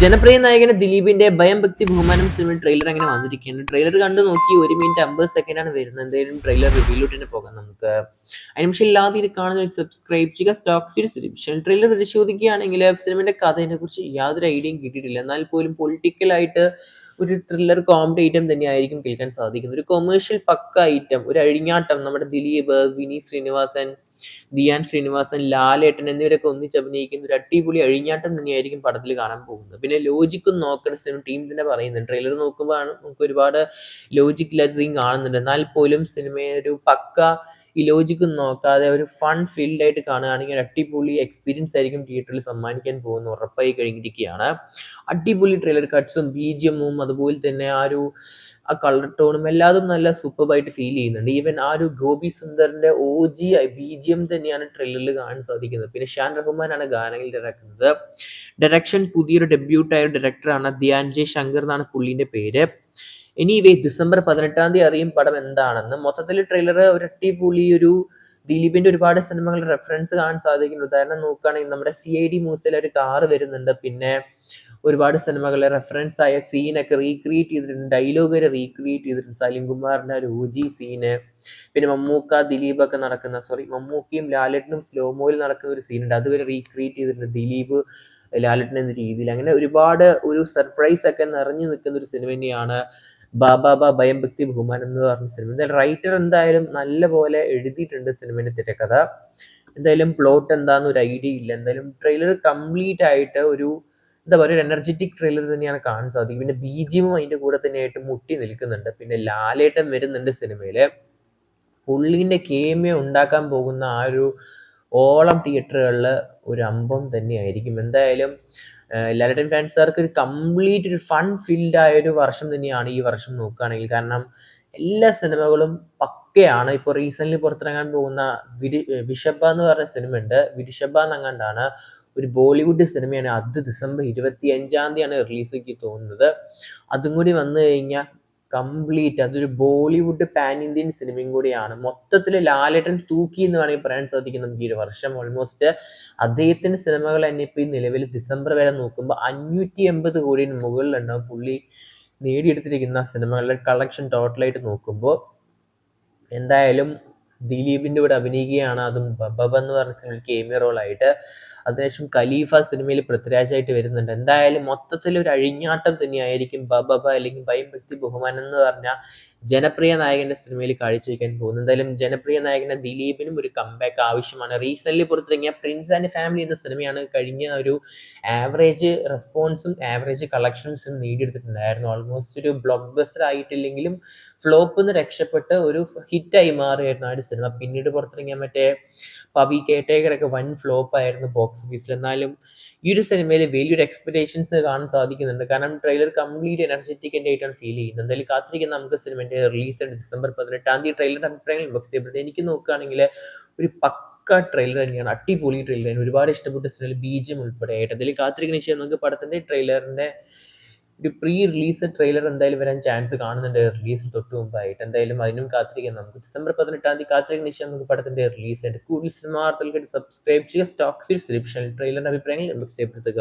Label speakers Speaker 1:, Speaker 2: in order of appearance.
Speaker 1: ജനപ്രിയ നായകന് ദിലീപിന്റെ ഭയം ഭക്തി ബഹുമാനം സിനിമ ട്രെയിലർ അങ്ങനെ വന്നിരിക്കുകയാണ് ട്രെയിലർ കണ്ടു നോക്കി ഒരു മിനിറ്റ് അമ്പത് സെക്കൻഡ് ആണ് വരുന്നത്. എന്തായാലും ട്രെയിലർ റിവ്യൂലോട്ട് തന്നെ പോകാം നമുക്ക്. അനിമിഷം ഇല്ലാതെ ഇത് കാണുന്ന സബ്സ്ക്രൈബ് ചെയ്യുക സ്റ്റോക്ക് സീരീസ് ട്രെയിലർ പരിശോധിക്കുകയാണെങ്കിൽ സിനിമയുടെ കഥയെ കുറിച്ച് യാതൊരു ഐഡിയയും കിട്ടിയിട്ടില്ല. എന്നാൽ പോലും പൊളിറ്റിക്കലായിട്ട് ഒരു ത്രില്ലർ കോമഡി ഐറ്റം തന്നെയായിരിക്കും കേൾക്കാൻ സാധിക്കുന്നത്. ഒരു കൊമേഴ്ഷ്യൽ പക്ക ഐറ്റം ഒരു അഴിഞ്ഞാട്ടം നമ്മുടെ ദിലീപ് വിനീത് ശ്രീനിവാസൻ ദിയാൻ ശ്രീനിവാസൻ ലാലേട്ടൻ എന്നിവരൊക്കെ ഒന്നിച്ച് അഭിനയിക്കുന്ന ഒരു അടിപൊളി അഴിഞ്ഞാട്ടം തന്നെയായിരിക്കും പടത്തിൽ കാണാൻ പോകുന്നത്. പിന്നെ ലോജിക്കും സിനിമ ടീം തന്നെ പറയുന്നുണ്ട്. ട്രെയിലർ നോക്കുമ്പോഴാണ് നമുക്ക് ഒരുപാട് ലോജിക് ലജിങ് കാണുന്നുണ്ട്. എന്നാൽ പോലും സിനിമയൊരു പക്ക ഈ ലോജിക്ക് നോക്കാതെ ഒരു ഫൺ ഫീൽഡ് ആയിട്ട് കാണുകയാണെങ്കിൽ അടിപൊളി എക്സ്പീരിയൻസ് ആയിരിക്കും തിയേറ്ററിൽ സമ്മാനിക്കാൻ പോകുന്ന ഉറപ്പായി കഴിഞ്ഞിരിക്കുകയാണ്. അടിപൊളി ട്രെയിലർ കട്ട്സും ബി ജി എമ്മും അതുപോലെ തന്നെ ആ ഒരു ആ കളർ ടോണും എല്ലാതും നല്ല സൂപ്പറായിട്ട് ഫീൽ ചെയ്യുന്നുണ്ട്. ഈവൻ ആ ഒരു Gopi സുന്ദറിന്റെ O G B G M തന്നെയാണ് ട്രെയിലറിൽ കാണാൻ സാധിക്കുന്നത്. പിന്നെ ഷാൻ റഹ്മാനാണ് ഗാനങ്ങൾ ഇറക്കുന്നത് ഡയറക്ഷൻ പുതിയൊരു ഡെബ്യൂട്ടായ ഡയറക്ടറാണ് ധ്യാൻ ജെ ശങ്കർ എന്നാണ് പുള്ളിന്റെ പേര്. എനിവേ ഡിസംബർ പതിനെട്ടാം തീയതി അറിയും പടം എന്താണെന്ന്. മൊത്തത്തിൽ ട്രെയിലർ ഒരട്ടി പുളി ഒരു ദിലീപിന്റെ ഒരുപാട് സിനിമകൾ റെഫറൻസ് കാണാൻ സാധിക്കുന്നു ഉദാഹരണം നോക്കുകയാണെങ്കിൽ നമ്മുടെ സി ഐ ഡി മൂസിൽ ഒരു കാറ് വരുന്നുണ്ട്. പിന്നെ ഒരുപാട് സിനിമകളെ റെഫറൻസ് ആയ സീനൊക്കെ റീക്രിയേറ്റ് ചെയ്തിട്ടുണ്ട്. ഡയലോഗ് വരെ റീക്രിയേറ്റ് ചെയ്തിട്ടുണ്ട്. സലീം കുമാറിന്റെ ഒരു ഓജി സീന് പിന്നെ മമ്മൂക്ക ദിലീപ് ഒക്കെ നടക്കുന്ന സോറി മമ്മൂക്കയും ലാലേട്ടനും സ്ലോമോയിൽ നടക്കുന്ന ഒരു സീനുണ്ട് അതുവരെ റീക്രിയേറ്റ് ചെയ്തിട്ടുണ്ട് ദിലീപ് ലാലേട്ടൻ എന്ന രീതിയിൽ. അങ്ങനെ ഒരുപാട് ഒരു സർപ്രൈസ് ഒക്കെ നിറഞ്ഞു നിൽക്കുന്ന ഒരു സിനിമ തന്നെയാണ് ബാബാബ ഭയം ഭക്തി ബഹുമാനം എന്ന് പറഞ്ഞ സിനിമ എന്തായാലും റൈറ്റർ എന്തായാലും നല്ല പോലെ എഴുതിയിട്ടുണ്ട് സിനിമയുടെ തിരക്കഥ. എന്തായാലും പ്ലോട്ട് എന്താണെന്ന് ഒരു ഐഡിയ ഇല്ല. എന്തായാലും ട്രെയിലർ കംപ്ലീറ്റ് ആയിട്ട് ഒരു എന്താ പറയുക ഒരു എനർജറ്റിക് ട്രെയിലർ തന്നെയാണ് കാണാൻ സാധിക്കും പിന്നെ ബി ജിയും അതിന്റെ കൂടെ തന്നെയായിട്ട് മുട്ടി നിൽക്കുന്നുണ്ട്. പിന്നെ ലാലേട്ടൻ വരുന്നുണ്ട് സിനിമയിൽ പുള്ളീന്റെ കേമിയ ഉണ്ടാക്കാൻ പോകുന്ന ആ ഒരു ഓളം തിയേറ്ററുകളിൽ ഒരു അമ്പം തന്നെയായിരിക്കും. എന്തായാലും എല്ലാവരുടെയും ഫാൻസുകാർക്ക് ഒരു കംപ്ലീറ്റ് ഒരു ഫൺ ഫിൽഡ് ആയ ഒരു വർഷം തന്നെയാണ് ഈ വർഷം നോക്കുകയാണെങ്കിൽ. കാരണം എല്ലാ സിനിമകളും പക്കയാണ്. ഇപ്പോൾ റീസെന്റ്ലി പുറത്തിറങ്ങാൻ പോകുന്ന വിരി വിഷബ എന്ന് പറഞ്ഞ സിനിമ ഉണ്ട് വിരിഷബ എന്നങ്ങാണ്ടാണ് ഒരു ബോളിവുഡ് സിനിമയാണ്. അത് ഡിസംബർ ഇരുപത്തി അഞ്ചാം തീയതിയാണ് റിലീസ് തോന്നുന്നത്. അതും കൂടി വന്നു കഴിഞ്ഞാൽ കംപ്ലീറ്റ് അതൊരു ബോളിവുഡ് പാൻ ഇന്ത്യൻ സിനിമയും കൂടിയാണ്. മൊത്തത്തിൽ ലാലേട്ടൻ തൂക്കി എന്ന് വേണമെങ്കിൽ പറയാൻ സാധിക്കും നമുക്ക് ഈ ഒരു വർഷം ഓൾമോസ്റ്റ് അദ്ദേഹത്തിന്റെ സിനിമകൾ തന്നെ ഇപ്പോൾ ഈ നിലവിൽ ഡിസംബർ വരെ നോക്കുമ്പോൾ അഞ്ഞൂറ്റി എൺപത് കോടിന് മുകളിലുണ്ടാവും. പുള്ളി നേടിയെടുത്തിരിക്കുന്ന സിനിമകളുടെ കളക്ഷൻ ടോട്ടലായിട്ട് നോക്കുമ്പോൾ എന്തായാലും ദിലീപിന്റെ കൂടെ അഭിനയിക്കുകയാണ്. അതും ബബ എന്ന് പറഞ്ഞ സിനിമയിൽ കേമിയ റോളായിട്ട് അതിനുശേഷം ഖലീഫ സിനിമയിൽ പൃഥ്വിരാജായിട്ട് വരുന്നുണ്ട്. എന്തായാലും മൊത്തത്തിൽ ഒരു അഴിഞ്ഞാട്ടം തന്നെയായിരിക്കും. ബാബാബ അല്ലെങ്കിൽ ഭയം വ്യക്തി ബഹുമാനം എന്ന് പറഞ്ഞാൽ ജനപ്രിയ നായകന്റെ സിനിമയിൽ കാഴ്ചവെക്കാൻ പോകുന്നു. എന്തായാലും ജനപ്രിയ നായകന്റെ ദിലീപിനും ഒരു കംബാക്ക് ആവശ്യമാണ്. റീസെന്റ് പുറത്തിറങ്ങിയ പ്രിൻസ് ആൻഡ് ഫാമിലി എന്ന സിനിമയാണ് കഴിഞ്ഞ ഒരു ആവറേജ് റെസ്പോൺസും ആവറേജ് കളക്ഷൻസും നേടിയെടുത്തിട്ടുണ്ടായിരുന്നു. ഓൾമോസ്റ്റ് ഒരു ബ്ലോക്ക് ബസ്റ്റർ ആയിട്ടില്ലെങ്കിലും ഫ്ലോപ്പ് നിന്ന് രക്ഷപ്പെട്ട് ഒരു ഹിറ്റായി മാറിയായിരുന്നു ആ ഒരു സിനിമ. പിന്നീട് പുറത്തിറങ്ങിയ മറ്റേ പവി കേട്ടേക്കറൊക്കെ വൺ ഫ്ലോപ്പ് ആയിരുന്നു ബോക്സ് ഓഫീസിൽ എന്നാലും ഈ ഒരു സിനിമയിൽ വലിയൊരു എക്സ്പെക്ടേഷൻസ് കാണാൻ സാധിക്കുന്നുണ്ട്. കാരണം ട്രെയിലർ കംപ്ലീറ്റ് എനർജറ്റിക് ആയിട്ടാണ് ഫീൽ ചെയ്യുന്നത്. എന്തായാലും കാത്തിരിക്കുന്ന നമുക്ക് സിനിമയുടെ റിലീസ് ഡിസംബർ പതിനെട്ടാം തീയതി. ട്രെയിലർ അഭിപ്രായങ്ങൾ ചെയ്യപ്പെട്ടത് എനിക്ക് നോക്കുകയാണെങ്കിൽ ഒരു പക്ക ട്രെയിലർ തന്നെയാണ്. അടിപൊളി ട്രെയിലർ ഒരുപാട് ഇഷ്ടപ്പെട്ട സിനിമയിൽ ബീജം ഉൾപ്പെടെ. ആയിട്ട് അതിൽ കാത്തിരിക്കുന്ന ശേഷം നമുക്ക് പടത്തിന്റെ ട്രെയിലറിന്റെ ഒരു പ്രീ റിലീസ് ട്രെയിലർ എന്തായാലും വരാൻ ചാൻസ് കാണുന്നുണ്ട്. റിലീസിന് തൊട്ട് മുമ്പായിട്ട്. എന്തായാലും അതിനും കാത്തിരിക്കാം നമുക്ക് ഡിസംബർ പതിനെട്ടാം തീയതി കാത്തിരിക്കുന്ന ശേഷം നമുക്ക് പടത്തിന്റെ റിലീസ് ആയിട്ട് കൂടുതൽ സിനിമാർത്ഥകൾക്ക് സബ്സ്ക്രൈബ് ചെയ്യുക. സ്റ്റോക്സ് സീരീസ് ട്രെയിലറിന്റെ അഭിപ്രായങ്ങൾ ചെയ്യപ്പെടുത്തുക.